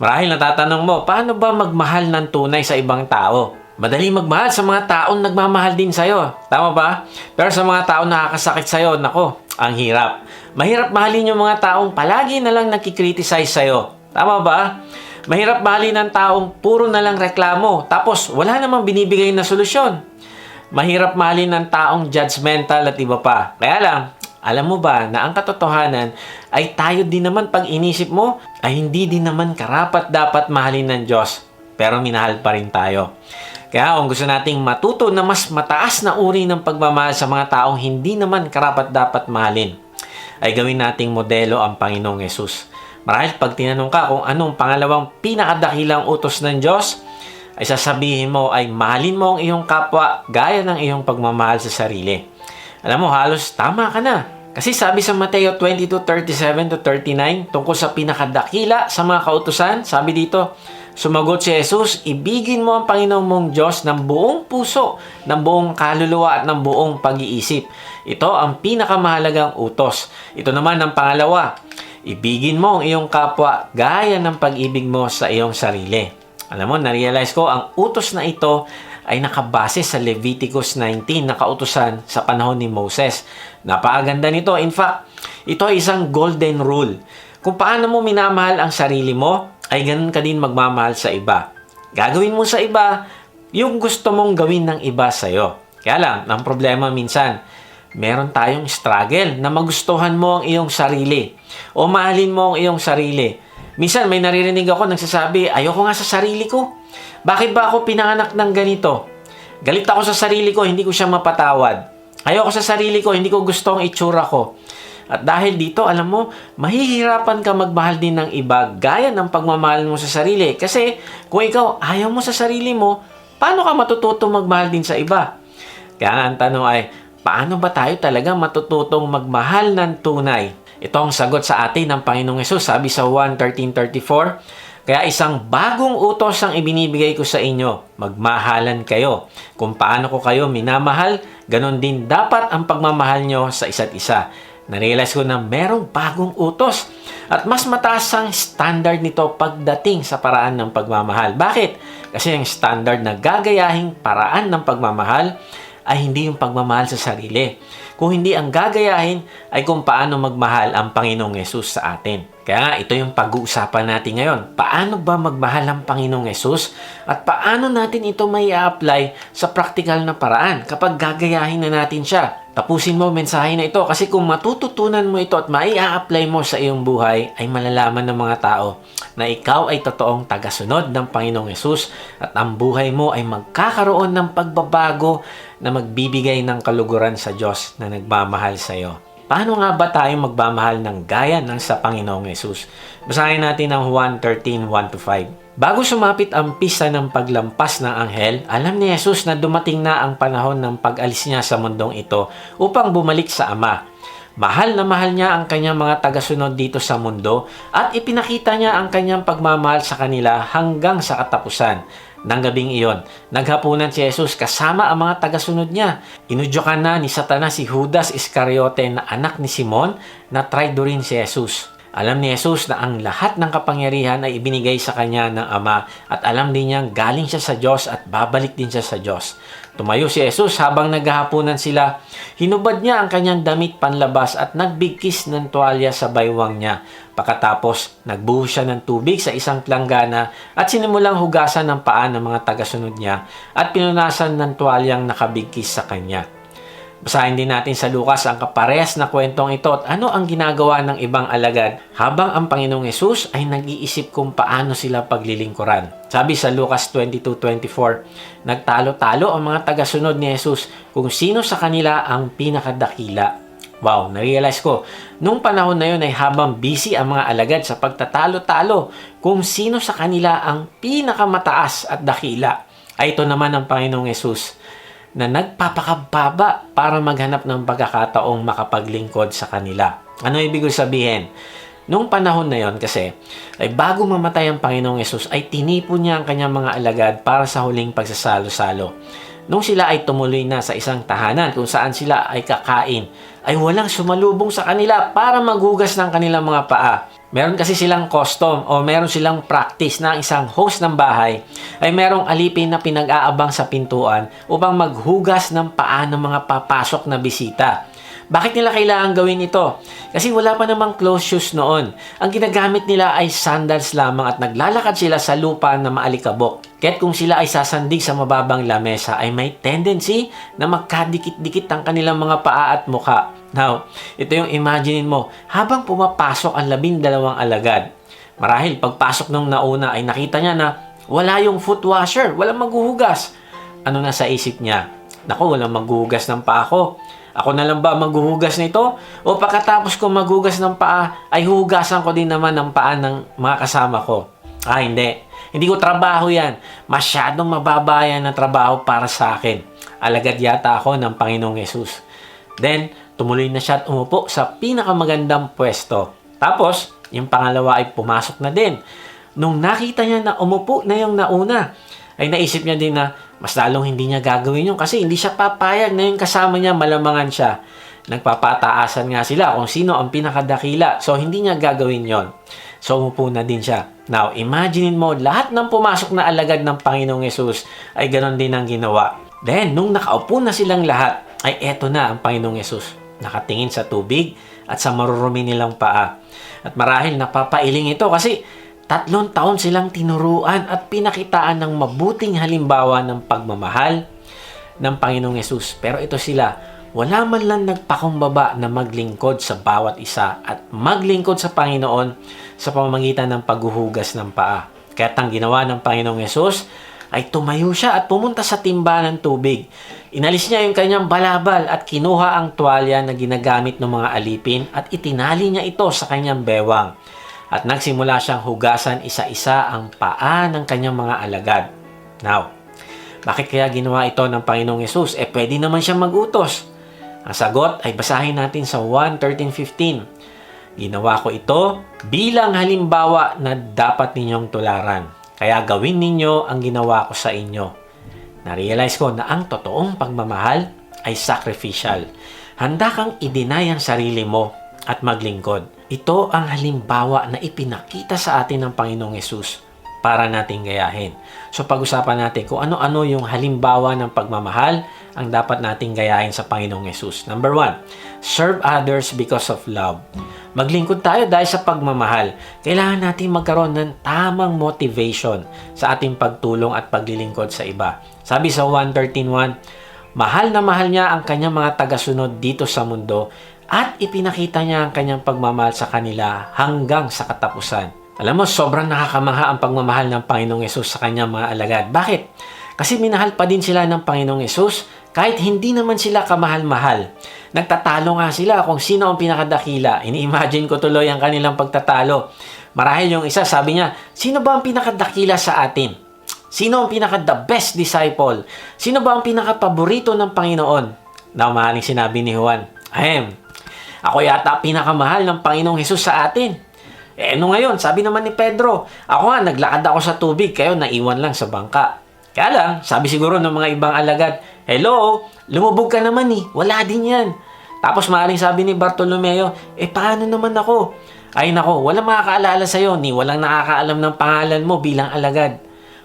Marahil natatanong mo, paano ba magmahal ng tunay sa ibang tao? Madali magmahal sa mga taong nagmamahal din sa'yo. Tama ba? Pero sa mga taong nakakasakit sa'yo, nako, ang hirap. Mahirap mahalin yung mga taong palagi na lang nakikriticize sa'yo. Tama ba? Mahirap mahalin ng taong puro na lang reklamo, tapos wala namang binibigay na solusyon. Mahirap mahalin ng taong judgmental at iba pa. Kaya lang, alam mo ba na ang katotohanan ay tayo din naman pag inisip mo ay hindi din naman karapat dapat mahalin ng Diyos. Pero minahal pa rin tayo. Kaya kung gusto nating matuto na mas mataas na uri ng pagmamahal sa mga taong hindi naman karapat dapat mahalin, ay gawin nating modelo ang Panginoong Yesus. Marahil pag tinanong ka kung anong pangalawang pinakadakilang utos ng Diyos, ay sasabihin mo ay mahalin mo ang iyong kapwa gaya ng iyong pagmamahal sa sarili. Alam mo, halos tama ka na. Kasi sabi sa Mateo 22:37 to 39 tungkol sa pinakadakila sa mga kautusan, sabi dito, sumagot si Jesus, ibigin mo ang Panginoong mong Diyos ng buong puso, ng buong kaluluwa at ng buong pag-iisip. Ito ang pinakamahalagang utos. Ito naman ang pangalawa, ibigin mo ang iyong kapwa gaya ng pag-ibig mo sa iyong sarili. Alam mo, na-realize ko, ang utos na ito ay nakabase sa Leviticus 19 na kautusan sa panahon ni Moses. Napakaganda nito. In fact, ito ay isang golden rule. Kung paano mo minamahal ang sarili mo, ay ganun ka din magmamahal sa iba. Gagawin mo sa iba yung gusto mong gawin ng iba sa'yo. Kaya lang, ang problema minsan, meron tayong struggle na magustuhan mo ang iyong sarili o mahalin mo ang iyong sarili. Minsan may naririnig ako nagsasabi, ayoko nga sa sarili ko. Bakit ba ako pinanganak ng ganito? Galit ako sa sarili ko, hindi ko siya mapatawad. Ayoko sa sarili ko, hindi ko gusto ang itsura ko. At dahil dito, alam mo, mahihirapan ka magmahal din ng iba gaya ng pagmamahal mo sa sarili. Kasi kung ikaw ayaw mo sa sarili mo, paano ka matututo magmahal din sa iba? Kaya ang tanong ay, paano ba tayo talaga matututong magmahal ng tunay? Ito ang sagot sa atin ng Panginoong Yesus. Sabi sa 1.13.34, Kaya isang bagong utos ang ibinibigay ko sa inyo. Magmahalan kayo. Kung paano ko kayo minamahal, ganon din dapat ang pagmamahal nyo sa isa't isa. Narealize ko na merong bagong utos at mas mataas ang standard nito pagdating sa paraan ng pagmamahal. Bakit? Kasi ang standard na gagayahing paraan ng pagmamahal ay hindi yung pagmamahal sa sarili. Kung hindi ang gagayahin ay kung paano magmahal ang Panginoong Yesus sa atin. Kaya ito yung pag-uusapan natin ngayon. Paano ba magmahal ang Panginoong Yesus at paano natin ito may apply sa praktikal na paraan kapag gagayahin na natin siya. Tapusin mo mensahe na ito kasi kung matututunan mo ito at mai apply mo sa iyong buhay ay malalaman ng mga tao na ikaw ay totoong tagasunod ng Panginoong Yesus at ang buhay mo ay magkakaroon ng pagbabago na magbibigay ng kaluguran sa Diyos na nagmamahal sa iyo. Paano nga ba tayo magmamahal ng gaya ng sa Panginoong Yesus? Basahin natin ang Juan 13, 1-5. Bago sumapit ang pista ng paglampas ng anghel, alam ni Jesus na dumating na ang panahon ng pag-alis niya sa mundong ito upang bumalik sa Ama. Mahal na mahal niya ang kanyang mga tagasunod dito sa mundo at ipinakita niya ang kanyang pagmamahal sa kanila hanggang sa katapusan. Nang gabing iyon, naghapunan si Jesus kasama ang mga tagasunod niya. Inudyokan na ni Satanas si Judas Iscariote na anak ni Simon na traidorin si Jesus. Alam ni Jesus na ang lahat ng kapangyarihan ay ibinigay sa kanya ng Ama at alam din niyang galing siya sa Diyos at babalik din siya sa Diyos. Tumayo si Jesus habang naghahapunan sila. Hinubad niya ang kanyang damit panlabas at nagbigkis ng tuwalya sa baywang niya. Pagkatapos, nagbuhos siya ng tubig sa isang planggana at sinimulang hugasan ng paa ng mga tagasunod niya at pinunasan ng tuwalyang nakabigkis sa kanya. Basahin din natin sa Lucas ang kaparehas na kwentong ito at ano ang ginagawa ng ibang alagad habang ang Panginoong Yesus ay nag-iisip kung paano sila paglilingkuran. Sabi sa Lucas 22.24, Nagtalo-talo ang mga tagasunod ni Jesus kung sino sa kanila ang pinakadakila. Wow, na-realize ko, nung panahon na yun ay habang busy ang mga alagad sa pagtatalo-talo kung sino sa kanila ang pinakamataas at dakila. Ay ito naman ang Panginoong Yesus na nagpapakababa para maghanap ng pagkakataong makapaglingkod sa kanila. Ano ibig sabihin? Nung panahon na yon kasi, ay bago mamatay ang Panginoong Yesus, ay tinipon niya ang kanyang mga alagad para sa huling pagsasalo-salo. Nung sila ay tumuloy na sa isang tahanan kung saan sila ay kakain, ay walang sumalubong sa kanila para maghugas ng kanilang mga paa. Meron kasi silang custom o meron silang practice na ang isang host ng bahay ay merong alipin na pinag-aabang sa pintuan upang maghugas ng paa ng mga papasok na bisita. Bakit nila kailangan gawin ito? Kasi wala pa namang closed shoes noon. Ang ginagamit nila ay sandals lamang at naglalakad sila sa lupa na maalikabok. Kaya't kung sila ay sasandig sa mababang lamesa ay may tendency na magkadikit-dikit ang kanilang mga paa at muka. Now, ito yung imaginein mo, habang pumapasok ang labing dalawang alagad, marahil pagpasok nung nauna ay nakita niya na wala yung foot washer, walang maghuhugas. Ano na sa isip niya? Naku, walang maghuhugas ng paa ko. Ako na lang ba maghuhugas nito? O pagkatapos ko maghugas ng paa, ay huhugasan ko din naman ng paa ng mga kasama ko? Ah, hindi. Hindi ko trabaho yan. Masyadong mababa yan na trabaho para sa akin. Alagad yata ako ng Panginoong Yesus. Then, tumuloy na siya at umupo sa pinakamagandang pwesto. Tapos, yung pangalawa ay pumasok na din. Nung nakita niya na umupo na yung nauna, ay naisip niya din na mas lalong hindi niya gagawin yun kasi hindi siya papayag na yung kasama niya malamangan siya. Nagpapataasan nga sila kung sino ang pinakadakila. So, hindi niya gagawin yon. So, umupo na din siya. Now, imaginein mo, lahat ng pumasok na alagad ng Panginoong Yesus ay ganon din ang ginawa. Then, nung nakaupo na silang lahat, ay eto na ang Panginoong Yesus. Nakatingin sa tubig at sa marurumi nilang paa. At marahil napapailing ito kasi tatlong taon silang tinuruan at pinakitaan ng mabuting halimbawa ng pagmamahal ng Panginoong Yesus. Pero ito sila, wala man lang nagpakumbaba na maglingkod sa bawat isa at maglingkod sa Panginoon sa pamamagitan ng paghuhugas ng paa. Kaya ang ginawa ng Panginoong Yesus ay tumayo siya at pumunta sa timba ng tubig. Inalis niya yung kanyang balabal at kinuha ang tuwalya na ginagamit ng mga alipin at itinali niya ito sa kanyang bewang. At nagsimula siyang hugasan isa-isa ang paa ng kanyang mga alagad. Now, bakit kaya ginawa ito ng Panginoong Yesus? Eh, pwede naman siyang magutos. Ang sagot ay basahin natin sa 1.13.15. Ginawa ko ito bilang halimbawa na dapat ninyong tularan. Kaya gawin ninyo ang ginawa ko sa inyo. Na-realize ko na ang totoong pagmamahal ay sacrificial. Handa kang i-deny ang sarili mo at maglingkod. Ito ang halimbawa na ipinakita sa atin ng Panginoong Yesus para nating gayahin. So pag-usapan natin kung ano-ano yung halimbawa ng pagmamahal ang dapat nating gayahin sa Panginoong Yesus. Number one, serve others because of love. Maglingkod tayo dahil sa pagmamahal. Kailangan natin magkaroon ng tamang motivation sa ating pagtulong at paglilingkod sa iba. Sabi sa 113.1, Mahal na mahal niya ang kanyang mga tagasunod dito sa mundo at ipinakita niya ang kanyang pagmamahal sa kanila hanggang sa katapusan. Alam mo, sobrang nakakamangha ang pagmamahal ng Panginoong Yesus sa kanyang mga alagad. Bakit? Kasi minahal pa din sila ng Panginoong Yesus kahit hindi naman sila kamahal-mahal. Nagtatalo nga sila kung sino ang pinakadakila. Ini-imagine ko tuloy ang kanilang pagtatalo. Marahil yung isa sabi niya, sino ba ang pinakadakila sa atin? Sino ang pinaka-the best disciple? Sino ba ang pinaka-paborito ng Panginoon? Na mahaling sinabi ni Juan, Ahem, ako yata pinakamahal ng Panginoong Hesus sa atin. Eh ano ngayon, sabi naman ni Pedro, ako nga naglakad ako sa tubig, kayo naiwan lang sa bangka. Kaya lang, sabi siguro ng mga ibang alagad, Hello, lumubog ka naman eh, wala din yan. Tapos maaaring sabi ni Bartolomeo, eh paano naman ako? Ay nako, walang makakaalala sa'yo, ni walang nakakaalam ng pangalan mo bilang alagad.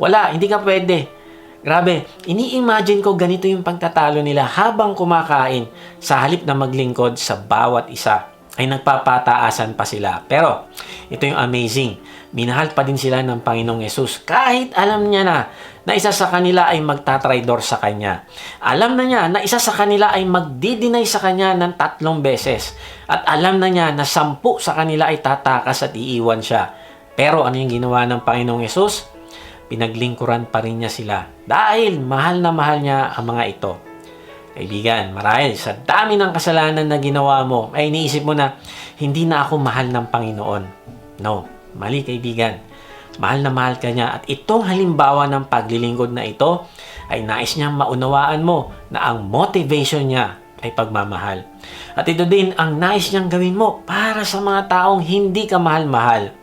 Wala, hindi ka pwede. Grabe, ini-imagine ko ganito yung pagtatalo nila habang kumakain sa halip na maglingkod sa bawat isa ay nagpapataasan pa sila. Pero, ito yung amazing. Minahal pa din sila ng Panginoong Yesus kahit alam niya na na isa sa kanila ay magtatraidor sa kanya. Alam na niya na isa sa kanila ay magdidinay sa kanya ng tatlong beses. At alam na niya na sampu sa kanila ay tatakas at iiwan siya. Pero ano yung ginawa ng Panginoong Yesus? Pinaglingkuran pa rin niya sila dahil mahal na mahal niya ang mga ito. Kaibigan, marahil sa dami ng kasalanan na ginawa mo, ay iniisip mo na hindi na ako mahal ng Panginoon. No, mali kaibigan. Mahal na mahal ka niya at itong halimbawa ng paglilingkod na ito ay nais niyang maunawaan mo na ang motivation niya ay pagmamahal. At ito din ang nais niyang gawin mo para sa mga taong hindi ka mahal-mahal.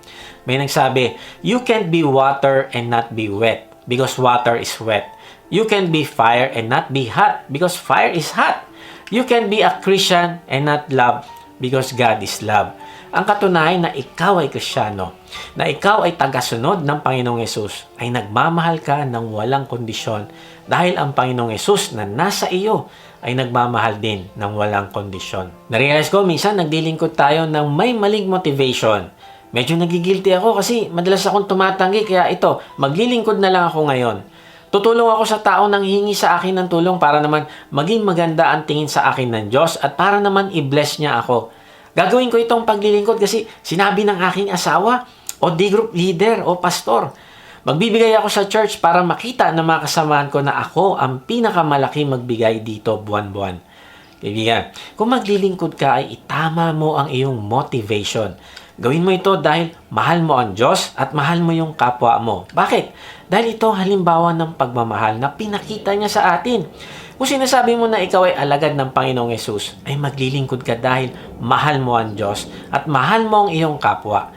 May nagsabi, you can't be water and not be wet because water is wet. You can be fire and not be hot because fire is hot. You can be a Christian and not love because God is love. Ang katunayan na ikaw ay kristyano, na ikaw ay tagasunod ng Panginoong Yesus, ay nagmamahal ka ng walang kondisyon dahil ang Panginoong Yesus na nasa iyo ay nagmamahal din ng walang kondisyon. Narealize ko, minsan nagdilingkod tayo ng may maling motivation. Medyo nagigilty ako kasi madalas akong tumatanggi kaya ito, maglilingkod na lang ako ngayon. Tutulong ako sa tao nang hingi sa akin ng tulong para naman maging maganda ang tingin sa akin ng Diyos at para naman i-bless niya ako. Gagawin ko itong paglilingkod kasi sinabi ng aking asawa o D-group leader o pastor. Magbibigay ako sa church para makita ng mga kasamahan ko na ako ang pinakamalaki magbigay dito buwan-buwan. Kaibigan, kung maglilingkod ka ay itama mo ang iyong motivation. Gawin mo ito dahil mahal mo ang Diyos at mahal mo yung kapwa mo. Bakit? Dahil ito ang halimbawa ng pagmamahal na pinakita niya sa atin. Kung sinasabi mo na ikaw ay alagad ng Panginoong Yesus, ay maglilingkod ka dahil mahal mo ang Diyos at mahal mo ang iyong kapwa.